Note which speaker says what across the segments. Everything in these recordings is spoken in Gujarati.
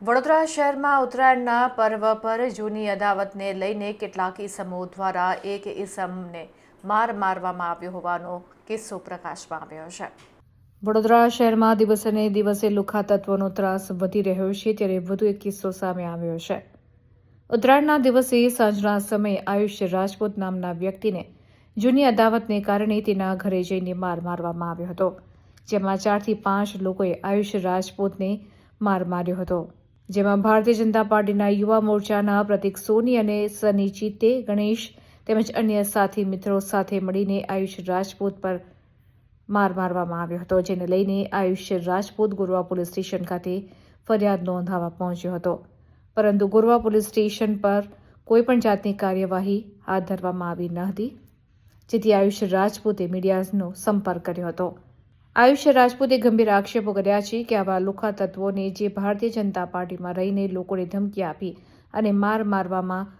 Speaker 1: વડોદરા શહેરમાં ઉત્તરાયણના પર્વ પર જૂની અદાવતને લઈને કેટલાક ઈસમો દ્વારા એક ઈસમને માર મારવામાં આવ્યો હોવાનો કિસ્સો પ્રકાશમાં આવ્યો છે. વડોદરા શહેરમાં દિવસે દિવસે લુખા તત્વોનો ત્રાસ વધી રહ્યો છે, ત્યારે વધુ એક કિસ્સો સામે આવ્યો છે. ઉત્તરાયણના દિવસે સાંજના સમયે આયુષ્ય રાજપૂત નામના વ્યક્તિને જૂની અદાવતને કારણે તેના ઘરે જઈને માર મારવામાં આવ્યો હતો, જેમાં ચારથી પાંચ લોકોએ આયુષ્ય રાજપૂતને માર માર્યો હતો. જેમાં ભારતીય જનતા પાર્ટીના યુવા મોરચાના પ્રતિક સોની અને સની ચિત્તે, ગણેશ તેમજ અન્ય સાથી મિત્રો સાથે મળીને આયુષ્ય રાજપૂત પર માર મારવામાં આવ્યો હતો, જેને લઈને આયુષ્ય રાજપૂત ગોરવા પોલીસ સ્ટેશન ખાતે ફરિયાદ નોંધાવવા પહોંચ્યો હતો. પરંતુ ગોરવા પોલીસ સ્ટેશન પર કોઈપણ જાતની કાર્યવાહી હાથ ધરવામાં આવી ન હતી, જેથી આયુષ્ય રાજપૂતે મીડિયાનો સંપર્ક કર્યો હતો. આયુષ્ય રાજપૂતે ગંભીર આક્ષેપો કર્યા છે કે આવા લુખા તત્વોને જે ભારતીય જનતા પાર્ટીમાં રહીને લોકોને ધમકી આપી અને માર મારવામાં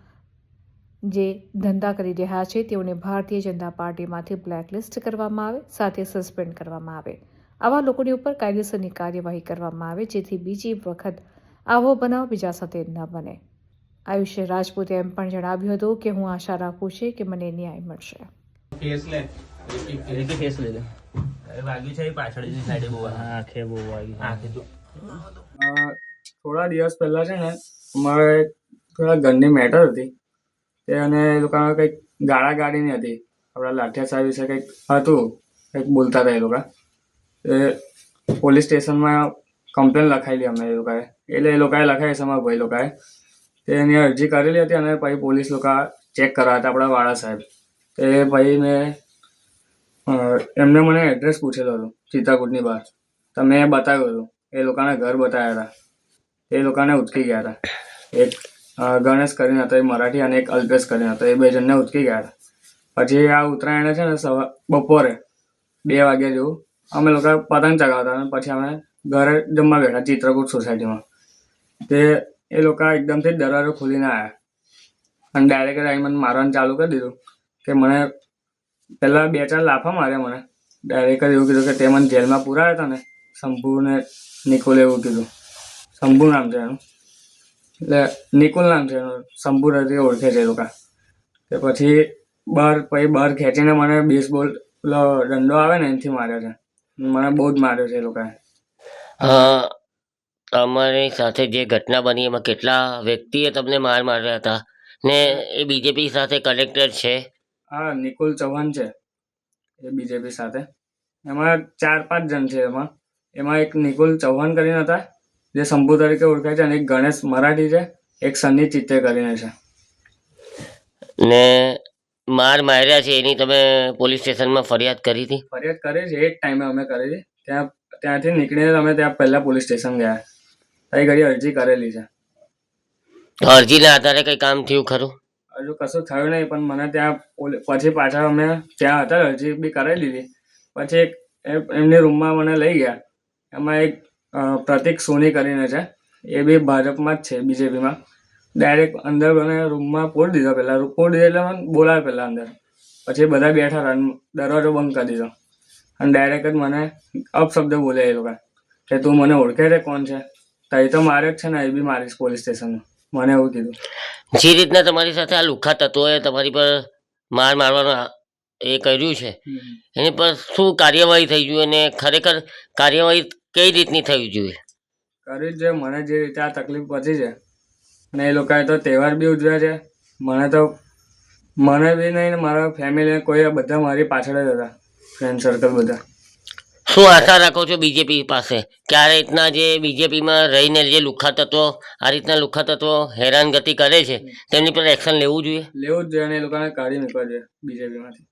Speaker 1: જે ધંધા કરી રહ્યા છે તેઓને ભારતીય જનતા પાર્ટીમાંથી બ્લેકલિસ્ટ કરવામાં આવે સાથે સસ્પેન્ડ કરવામાં આવે. આવા લોકોની ઉપર કાયદેસરની કાર્યવાહી કરવામાં આવે જેથી બીજી વખત આવો બનાવ બીજા સાથે ન બને. આયુષ્ય રાજપૂતે એમ પણ જણાવ્યું હતું કે હું આશા રાખું છું કે મને ન્યાય મળશે.
Speaker 2: ફેસ લે
Speaker 3: રીકી ફેસ લઈ લે
Speaker 2: વાગ્યું છે પાછળની સાઈડે બહુ
Speaker 3: આંખે બહુ વાગી
Speaker 2: આંખે તો
Speaker 4: થોડા દિવસ પહેલા છે ને મારે થોડા ઘરની મેટર હતી. તે અને એ લોકોને કંઈક ગાળા ગાડીની હતી. આપણા લાઠિયા સાહેબ વિશે કંઈક હતું કંઈક બોલતા હતા એ લોકો. એ પોલીસ સ્ટેશનમાં કમ્પ્લેન લખાયેલી અમે એ લોકોએ. એટલે એ લોકોએ લખાવી છે અમારા ભાઈ લોકોએ. તે એની અરજી કરેલી હતી અને પછી પોલીસ લોકો ચેક કરવા હતા આપણા વાળા સાહેબ. તે પછી મેં એમને મને એડ્રેસ પૂછેલો હતો ચિત્રકૂટની બહાર. તો મેં બતાવ્યું હતું, એ લોકોના ઘર બતાવ્યા હતા. એ લોકોને ઉચકી ગયા હતા. એક ગણેશ કરીને હતો એ મરાઠી અને એક અલ્પેશ કરીને હતો, એ બે જણને ઉચકી ગયા હતા. પછી આ ઉત્તરાયણ છે ને, સવા, બપોરે બે વાગ્યા જેવું, અમે લોકો પતંગ ચગાવતા અને પછી અમે ઘરે જમવા બેઠા, ચિત્રકૂટ સોસાયટીમાં. તે, એ લોકો એકદમથી દરવાજો ખોલીને આવ્યા અને ડાયરેક્ટ આવી મને મારવાનું ચાલુ કરી દીધું, કે મને પહેલાં બે ચાર લાફા માર્યા મને. ડાયરેક્ટ જ એવું કીધું કે તે મને જેલમાં પુરાયા હતા ને, શંભુને નિકુલ એવું કીધું. શંભુ નામ છે એનું. એટલે નિકુલ નામ છે એનું. શંભુ રીતે ઓળખે છે એ લોકો. તે પછી બહાર પછી બહાર ખેંચીને મને બેસબોલ પેલો દંડો આવે ને એનાથી માર્યો છે. મને બહુ જ માર્યો છે એ લોકોએ.
Speaker 3: અમારી સાથે જે ઘટના બની એમાં કેટલા વ્યક્તિએ તમને માર માર્યા હતા ને એ બીજેપી સાથે કનેક્ટેડ છે?
Speaker 4: હા નિકુલ ચૌહાણ છે એ બીજેપી સાથે. એમાં ચાર પાંચ જણ છે એમાં. એમાં એક નિકુલ ચૌહાણ કરીને હતા જે શંભુ તરીકે ઓળખાય છે અને એક ગણેશ મરાઠી છે એક સન્ની ચિત્તે કરીને છે.
Speaker 3: ને માર માર્યા છે એની તમે પોલીસ સ્ટેશનમાં ફરિયાદ કરી હતી?
Speaker 4: ફરિયાદ કરી છે એ જ ટાઈમે અમે કરી છે ત્યાં ત્યાંથી નીકળીને અમે ત્યાં પહેલા પોલીસ સ્ટેશન ગયા. ત્યાં ઘડી અરજી કરેલી છે.
Speaker 3: અરજીના આધારે કંઈ કામ થયું ખરું?
Speaker 4: હજુ કશું થયું નહીં, પણ મને ત્યાં પછી પાછા અમે ત્યાં હતા અરજી બી કરાવી લીધી. પછી એક એમની રૂમમાં મને લઈ ગયા. એમાં એક પ્રતિક સોની કરીને છે. એ બી ભાજપમાં જ છે, બીજેપીમાં. ડાયરેક્ટ અંદર મને રૂમમાં પૂરી દીધો પહેલાં. પૂરી દીધો એટલે મને બોલાવે પહેલાં અંદર. પછી બધા બેઠા હતા, દરવાજો બંધ કરી દીધો. અને ડાયરેક્ટ જ મને અપશબ્દ બોલે એ લોકો કે તું મને ઓળખે છે, કોણ છે? તો એ તો મારે જ છે ને, એ બી મારીશ પોલીસ સ્ટેશનમાં મને એવું કીધું.
Speaker 3: જે રીતના તમારી સાથે આ લુખા તત્વોએ તમારી પર માર મારવાનો એ કર્યું છે એની પર શું કાર્યવાહી થઈ જોઈએ અને ખરેખર કાર્યવાહી કઈ રીતની થવી જોઈએ?
Speaker 4: કરી જ છે મને જે રીતે આ તકલીફ પહોંચી છે અને એ લોકોએ તો તહેવાર બી ઉજવ્યા છે મને તો મને બી નહીં મારા ફેમિલી કોઈ બધા મારી પાછળ જ હતા ફ્રેન્ડ સર્કલ બધા.
Speaker 3: શું આશા રાખો છો બીજેપી પાસે? કે આ રીતના જે બીજેપીમાં રહીને જે લુખા તત્વો આ રીતના લુખા તત્વો હેરાનગતિ કરે છે તેમની પર એક્શન લેવું જોઈએ?
Speaker 4: લેવું જ જોઈએ અને એ લોકોને કાઢી મૂકવા જોઈએ બીજેપીમાંથી